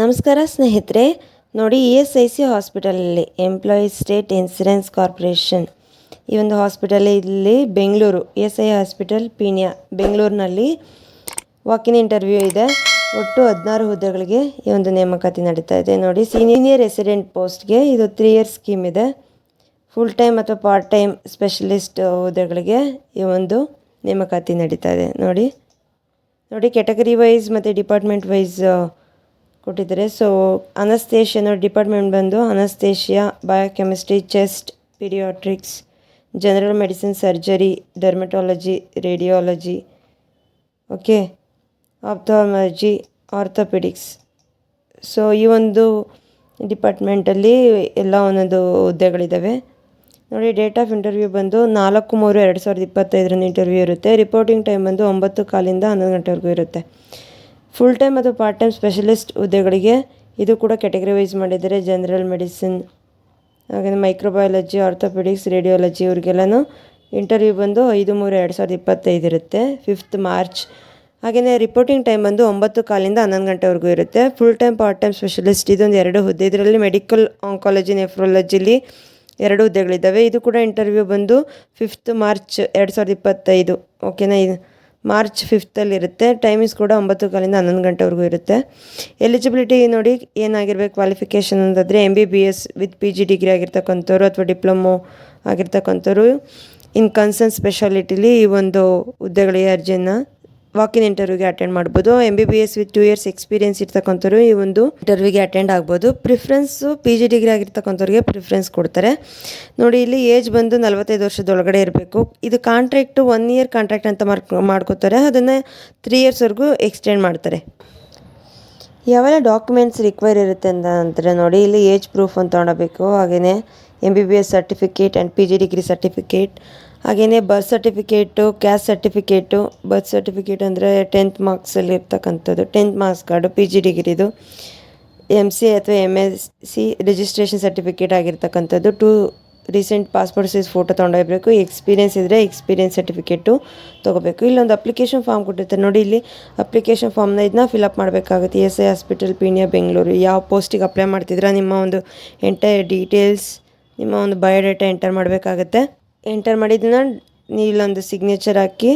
ನಮಸ್ಕಾರ ಸ್ನೇಹಿತರೆ, ನೋಡಿ ಇ ಎಸ್ ಐ ಸಿ ಹಾಸ್ಪಿಟಲಲ್ಲಿ ಎಂಪ್ಲಾಯೀಸ್ ಸ್ಟೇಟ್ ಇನ್ಸೂರೆನ್ಸ್ ಕಾರ್ಪೊರೇಷನ್ ಈ ಒಂದು ಹಾಸ್ಪಿಟಲ್ ಇಲ್ಲಿ Bengaluru, E S I hospital, Peenya, ಬೆಂಗಳೂರಿನಲ್ಲಿ ವಾಕಿನ್ ಇಂಟರ್ವ್ಯೂ ಇದೆ. ಒಟ್ಟು ಹದಿನಾರು ಹುದ್ದೆಗಳಿಗೆ ಈ ಒಂದು ನೇಮಕಾತಿ ನಡೀತಾ ಇದೆ. ನೋಡಿ ಸೀನಿಯರ್ ರೆಸಿಡೆಂಟ್ ಪೋಸ್ಟ್ಗೆ ಇದು ತ್ರೀ ಇಯರ್ ಸ್ಕೀಮ್ ಇದೆ. ಫುಲ್ ಟೈಮ್ ಅಥವಾ ಪಾರ್ಟ್ ಟೈಮ್ ಸ್ಪೆಷಲಿಸ್ಟ್ ಹುದ್ದೆಗಳಿಗೆ ಈ ಒಂದು ನೇಮಕಾತಿ ನಡೀತಾ ಇದೆ. ನೋಡಿ ನೋಡಿ ಕ್ಯಾಟಗರಿ ವೈಸ್ ಮತ್ತು ಡಿಪಾರ್ಟ್ಮೆಂಟ್ ವೈಸ್ ಕೊಟ್ಟಿದ್ದಾರೆ. ಸೊ ಅನಸ್ತೇಷಿಯಾ ನೋಡಿ ಡಿಪಾರ್ಟ್ಮೆಂಟ್ ಬಂದು anaesthesia biochemistry chest paediatrics general medicine surgery dermatology radiology okay ophthalmology orthopaedics so ಈ ಒಂದು ಡಿಪಾರ್ಟ್ಮೆಂಟಲ್ಲಿ ಎಲ್ಲ ಒಂದೊಂದು ಹುದ್ದೆಗಳಿದ್ದಾವೆ ನೋಡಿ ಡೇಟ್ ಆಫ್ ಇಂಟರ್ವ್ಯೂ ಬಂದು ನಾಲ್ಕು ಮೂರು ಎರಡು ಸಾವಿರದ ಇಪ್ಪತ್ತೈದರಿಂದ ಇಂಟರ್ವ್ಯೂ ಇರುತ್ತೆ. ರಿಪೋರ್ಟಿಂಗ್ ಟೈಮ್ ಬಂದು ಒಂಬತ್ತು ಕಾಲಿಂದ ಹನ್ನೊಂದು ಗಂಟೆವರೆಗೂ ಇರುತ್ತೆ. ಫುಲ್ ಟೈಮ್ ಅಥವಾ ಪಾರ್ಟ್ ಟೈಮ್ ಸ್ಪೆಷಲಿಸ್ಟ್ ಹುದ್ದೆಗಳಿಗೆ ಇದು ಕೂಡ ಕ್ಯಾಟಗರಿ ವೈಸ್ ಮಾಡಿದ್ದಾರೆ ಜನರಲ್ ಮೆಡಿಸಿನ್ ಹಾಗೆಯೇ ಮೈಕ್ರೋಬಯಾಲಜಿ ಆರ್ಥೋಪೆಡಿಕ್ಸ್ ರೇಡಿಯಾಲಜಿ ಇವ್ರಿಗೆಲ್ಲನೂ ಇಂಟರ್ವ್ಯೂ ಬಂದು ಐದು ಮೂರು ಎರಡು ಸಾವಿರದ ಇಪ್ಪತ್ತೈದು ಇರುತ್ತೆ ಫಿಫ್ತ್ ಮಾರ್ಚ್ ಹಾಗೆಯೇ ರಿಪೋರ್ಟಿಂಗ್ ಟೈಮ್ ಬಂದು ಒಂಬತ್ತು ಕಾಲಿಂದ ಹನ್ನೊಂದು ಗಂಟೆವರೆಗೂ ಇರುತ್ತೆ. Full time part time specialist ಇದೊಂದು ಎರಡು ಹುದ್ದೆ. ಇದರಲ್ಲಿ ಮೆಡಿಕಲ್ ಆಂಕಾಲಜಿ ನೆಫ್ರಾಲಜಿಲಿ ಎರಡು ಹುದ್ದೆಗಳಿದ್ದಾವೆ. ಇದು ಕೂಡ ಇಂಟರ್ವ್ಯೂ ಬಂದು ಫಿಫ್ತ್ ಮಾರ್ಚ್ ಎರಡು ಸಾವಿರದ ಇಪ್ಪತ್ತೈದು. ಓಕೆನಾ ಇದು ಮಾರ್ಚ್ ಫಿಫ್ತಲ್ಲಿ ಇರುತ್ತೆ ಟೈಮಿಂಗ್ಸ್ ಕೂಡ ಒಂಬತ್ತು ಕಾಲಿಂದ ಹನ್ನೊಂದು ಗಂಟೆವರೆಗೂ ಇರುತ್ತೆ. ಎಲಿಜಿಬಿಲಿಟಿ ನೋಡಿ ಏನಾಗಿರ್ಬೇಕು ಕ್ವಾಲಿಫಿಕೇಷನ್ ಅಂತಂದರೆ M B B S with P G degree ಆಗಿರ್ತಕ್ಕಂಥವ್ರು ಅಥವಾ ಡಿಪ್ಲೊಮೊ ಆಗಿರ್ತಕ್ಕಂಥವ್ರು ಇನ್ ಕನ್ಸರ್ನ್ ಸ್ಪೆಷಾಲಿಟಿಲಿ ಈ ಒಂದು ಹುದ್ದೆಗಳಿಗೆ ಅರ್ಜಿಯನ್ನು ವಾಕಿನ್ ಇಂಟರ್ವ್ಯೂಗೆ ಅಟೆಂಡ್ ಮಾಡ್ಬೋದು. M B B S with two years experience ಇರ್ತಕ್ಕಂಥವ್ರು ಈ ಒಂದು ಇಂಟರ್ವ್ಯೂಗೆ ಅಟೆಂಡ್ ಆಗ್ಬೋದು. ಪ್ರಿಫ್ರೆನ್ಸು ಪಿ ಜಿ ಡಿಗ್ರಿ ಆಗಿರ್ತಕ್ಕಂಥವ್ರಿಗೆ ಪ್ರಿಫ್ರೆನ್ಸ್ ಕೊಡ್ತಾರೆ. ನೋಡಿ, ಇಲ್ಲಿ ಏಜ್ ಬಂದು ನಲವತ್ತೈದು ವರ್ಷದೊಳಗಡೆ ಇರಬೇಕು. ಇದು ಕಾಂಟ್ರಾಕ್ಟ್ ಒನ್ ಇಯರ್ ಕಾಂಟ್ರಾಕ್ಟ್ ಅಂತ ಮಾರ್ಕ್, ಮಾಡ್ಕೋತಾರೆ. ಅದನ್ನು ತ್ರೀ ಇಯರ್ಸ್ವರೆಗೂ ಎಕ್ಸ್ಟೆಂಡ್ ಮಾಡ್ತಾರೆ. ಯಾವೆಲ್ಲ ಡಾಕ್ಯುಮೆಂಟ್ಸ್ ರಿಕ್ವೈರ್ ಇರುತ್ತೆ ಅಂತ ಅಂದರೆ ನೋಡಿ. ಇಲ್ಲಿ ಏಜ್ ಪ್ರೂಫ್ ಅಂತ ತೊಗೊಳಬೇಕು ಹಾಗೆಯೇ M B B S certificate and P G degree certificate ಹಾಗೆಯೇ birth certificate caste certificate birth certificate ಅಂದರೆ ಟೆಂತ್ ಮಾರ್ಕ್ಸಲ್ಲಿ ಇರ್ತಕ್ಕಂಥದ್ದು. Tenth marks card P G ಡಿಗ್ರಿದು M C ಅಥವಾ M S C registration certificate ಆಗಿರ್ತಕ್ಕಂಥದ್ದು. Two recent passport size photo ತೊಗೊಂಡೋಗ್ಬೇಕು. Experience ಇದ್ದರೆ experience certificate ತೊಗೋಬೇಕು. ಇಲ್ಲೊಂದು application form ಕೊಟ್ಟಿರ್ತಾರೆ. ನೋಡಿ ಇಲ್ಲಿ ಅಪ್ಲಿಕೇಶನ್ ಫಾರ್ಮ್ನ ಇದನ್ನ ಫಿಲಪ್ ಮಾಡಬೇಕಾಗುತ್ತೆ. S I hospital Peenya Bengaluru ಯಾವ ಪೋಸ್ಟಿಗೆ ಅಪ್ಲೈ ಮಾಡ್ತಿದ್ರೆ ನಿಮ್ಮ ಒಂದು ಎಂಟೈರ್ ಡೀಟೇಲ್ಸ್ ನಿಮ್ಮ ಒಂದು ಬಯೋಡೇಟಾ ಎಂಟರ್ ಮಾಡಬೇಕಾಗತ್ತೆ. ಎಂಟರ್ ಮಾಡಿದ್ದನ್ನ ಇಲ್ಲೊಂದು ಸಿಗ್ನೇಚರ್ ಹಾಕಿ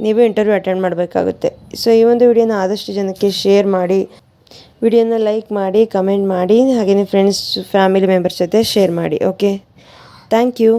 ನೀವು ಇಂಟರ್ವ್ಯೂ ಅಟೆಂಡ್ ಮಾಡಬೇಕಾಗುತ್ತೆ. ಸೊ ಈ ಒಂದು ವಿಡಿಯೋನ ಆದಷ್ಟು ಜನಕ್ಕೆ ಶೇರ್ ಮಾಡಿ ವಿಡಿಯೋನ ಲೈಕ್ ಮಾಡಿ ಕಮೆಂಟ್ ಮಾಡಿ ಹಾಗೆಯೇ ಫ್ರೆಂಡ್ಸ್ ಫ್ಯಾಮಿಲಿ ಮೆಂಬರ್ಸ್ ಜೊತೆ ಶೇರ್ ಮಾಡಿ ಓಕೆ ಥ್ಯಾಂಕ್ ಯು